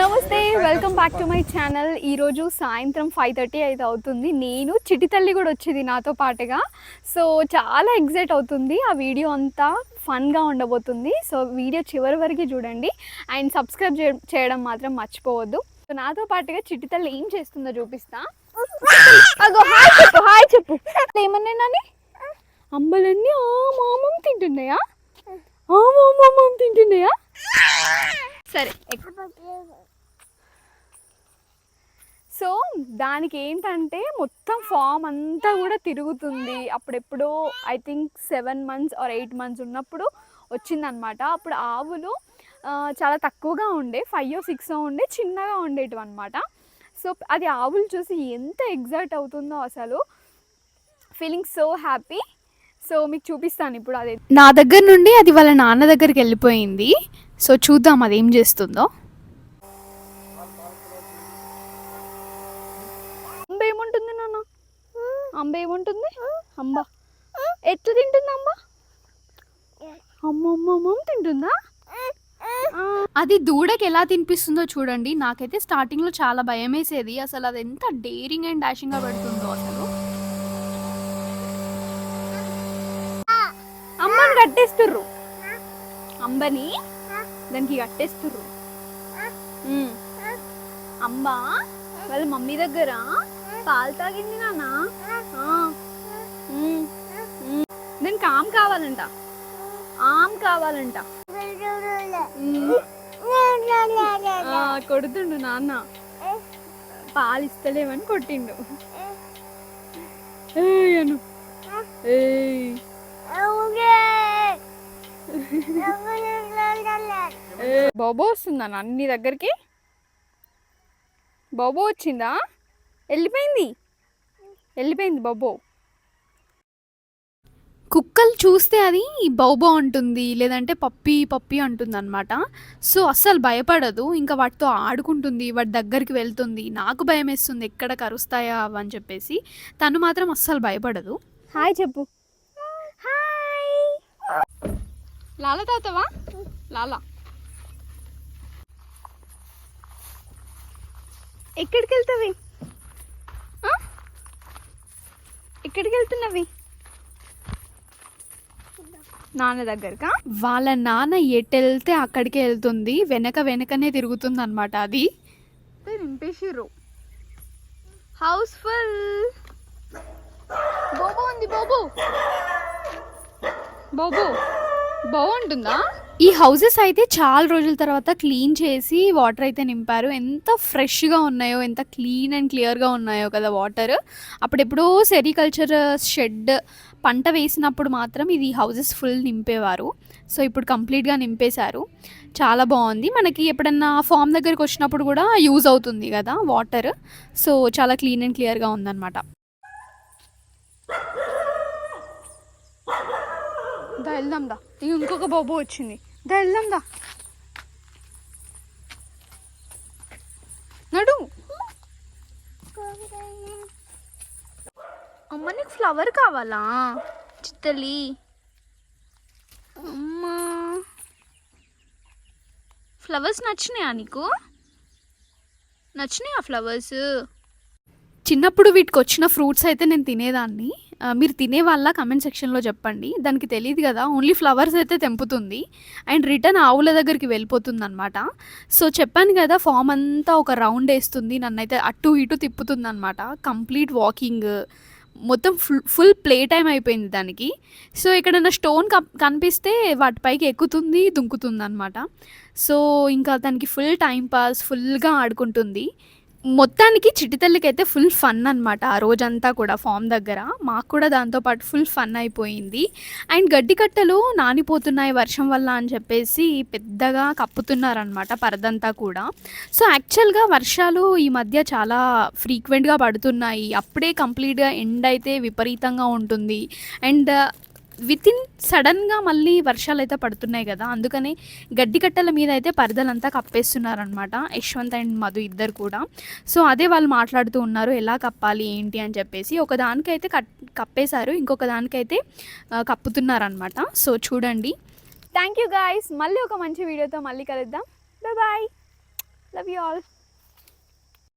నమస్తే welcome back to my channel ఈరోజు సాయంత్రం ఫైవ్ థర్టీ అయితే అవుతుంది. నేను చిటి తల్లి కూడా వచ్చేది నాతో పాటుగా. సో చాలా ఎగ్జైట్ అవుతుంది. ఆ వీడియో అంతా ఫన్గా ఉండబోతుంది. సో వీడియో చివరి వరకు చూడండి. అండ్ సబ్స్క్రైబ్ చేయడం మాత్రం మర్చిపోవద్దు. సో నాతో పాటుగా చిటితల్లి ఏం చేస్తుందో చూపిస్తా. అగో హాయ్ చెప్పు హాయ్ చెప్పు. ఏమన్నా నాని? అంబలన్నీ ఆ మామం తింటున్నాయా? ఆ మామం తింటున్నాయా? సరే సో దానికి ఏంటంటే మొత్తం ఫామ్ అంతా కూడా తిరుగుతుంది. అప్పుడెప్పుడో I think seven months or eight months ఉన్నప్పుడు వచ్చిందనమాట. అప్పుడు ఆవులు చాలా తక్కువగా ఉండే ఫైవ్ సిక్స్ ఉండే చిన్నగా ఉండేటివి అనమాట సో అది ఆవులు చూసి ఎంత ఎగ్జైట్ అవుతుందో అసలు. ఫీలింగ్ సో హ్యాపీ సో మీకు చూపిస్తాను ఇప్పుడు అదే నా దగ్గర నుండి అది వాళ్ళ నాన్న దగ్గరికి వెళ్ళిపోయింది. సో చూద్దాం అది ఏం చేస్తుందో. అంబ ఏముంటుంది నాన్న? అంబ ఏముంటుంది? అంబ. ఎట్లా తింటుంది అంబ? అమ్మమ్మమ్మ తింటుందా? అది దూడకి ఎలా తినిపిస్తుందో చూడండి. నాకైతే స్టార్టింగ్లో చాలా భయం వేసేది అసలు అది ఎంత డేరింగ్ అండ్ డాషింగ్గా పెడుతుందో అసలు. అమ్మని కట్టేస్తుర్రు. అంబని? దానికి కట్టేస్తుర్రు. అంబ వాళ్ళ మమ్మీ దగ్గర పాలు తాగింది నాన్న. దానికి ఆమ్ కావాలంట. ఆమ్ కావాలంట. కొడుతుండు నాన్న. పాలు ఇస్తలేవని కొట్టిండు ఏయ్. బాబో వస్తుందా నాన్న నీ దగ్గరికి? బాబో వచ్చిందా? వెళ్ళిపోయింది. వెళ్ళిపోయింది బాబో. కుక్కలు చూస్తే అది బౌబో అంటుంది లేదంటే పప్పి పప్పి అంటుంది అనమాట సో అస్సలు భయపడదు. ఇంకా వాటితో ఆడుకుంటుంది వాటి దగ్గరికి వెళ్తుంది. నాకు భయం వేస్తుంది ఎక్కడ కరుస్తాయా అని చెప్పేసి. తను మాత్రం అస్సలు భయపడదు. హాయ్ చెప్పు. హాయ్. లాల తాతవా? లాలా. ఎక్కడికి వెళ్తావి? ఎక్కడికి వెళ్తున్నవి నాన్న దగ్గరకా? వాళ్ళ నాన్న ఎటు వెళ్తే అక్కడికే వెళ్తుంది. వెనక వెనకనే తిరుగుతుంది అనమాట అది నింపేసిర్రు. హౌస్ ఫుల్ బోబో ఉంది బోబో. బోబో బాగుంటుందా ఈ హౌసెస్ అయితే చాలా రోజుల తర్వాత క్లీన్ చేసి వాటర్ అయితే నింపారు. ఎంత ఫ్రెష్గా ఉన్నాయో ఎంత క్లీన్ అండ్ క్లియర్గా ఉన్నాయో కదా వాటర్. అప్పుడెప్పుడో సెరికల్చర్ షెడ్ పంట వేసినప్పుడు మాత్రం ఇది హౌసెస్ ఫుల్ నింపేవారు. సో ఇప్పుడు కంప్లీట్గా నింపేశారు. చాలా బాగుంది. మనకి ఎప్పుడన్నా ఫామ్ దగ్గరికి వచ్చినప్పుడు కూడా యూజ్ అవుతుంది కదా వాటర్. సో చాలా క్లీన్ అండ్ క్లియర్గా ఉందన్నమాట. దా వెళ్దాం దా. ఇంకొక బాబు వచ్చింది. దా వెళ్దాం దా. నడు. అమ్మ నీకు ఫ్లవర్ కావాలా? చిత్తలి. అమ్మా. ఫ్లవర్స్ నచ్చినాయా నీకు? నచ్చినాయా ఫ్లవర్స్? చిన్నప్పుడు వీటికి వచ్చిన ఫ్రూట్స్ అయితే నేను తినేదాన్ని. మీరు తినే వాళ్ళ కమెంట్ సెక్షన్లో చెప్పండి. దానికి తెలియదు కదా ఓన్లీ ఫ్లవర్స్ అయితే తెంపుతుంది. అండ్ రిటర్న్ ఆవుల దగ్గరికి వెళ్ళిపోతుంది అనమాట సో చెప్పాను కదా ఫామ్ అంతా ఒక రౌండ్ వేస్తుంది. నన్నైతే అటు ఇటు తిప్పుతుంది అనమాట కంప్లీట్ వాకింగ్ మొత్తం ఫుల్ ఫుల్ ప్లే టైం అయిపోయింది దానికి. సో ఎక్కడైనా స్టోన్ కనిపిస్తే వాటిపైకి ఎక్కుతుంది దుంకుతుంది అనమాట సో ఇంకా దానికి ఫుల్ టైం పాస్ ఫుల్గా ఆడుకుంటుంది. మొత్తానికి చిటితల్లికి అయితే ఫుల్ ఫన్ అనమాట ఆ రోజంతా కూడా ఫామ్ దగ్గర. మాకు కూడా దాంతోపాటు ఫుల్ ఫన్ అయిపోయింది. అండ్ గడ్డి కట్టలు నానిపోతున్నాయి వర్షం వల్ల అని చెప్పేసి పెద్దగా కప్పుతున్నారనమాట పరదంతా కూడా. సో యాక్చువల్గా వర్షాలు ఈ మధ్య చాలా ఫ్రీక్వెంట్గా పడుతున్నాయి. అప్పుడే కంప్లీట్గా ఎండ్ అయితే విపరీతంగా ఉంటుంది. అండ్ విత్ ఇన్ సడన్గా మళ్ళీ వర్షాలు అయితే పడుతున్నాయి కదా అందుకని గడ్డి కట్టల మీద అయితే పరదలంతా కప్పేస్తున్నారనమాట యశ్వంత్ అండ్ మధు ఇద్దరు కూడా. సో అదే వాళ్ళు మాట్లాడుతూ ఉన్నారు ఎలా కప్పాలి ఏంటి అని చెప్పేసి. ఒక దానికైతే కట్ కప్పేశారు ఇంకొక దానికైతే కప్పుతున్నారనమాట సో చూడండి. థ్యాంక్ యూ గాయస్ మళ్ళీ ఒక మంచి వీడియోతో మళ్ళీ కలుద్దాం. Bye love you all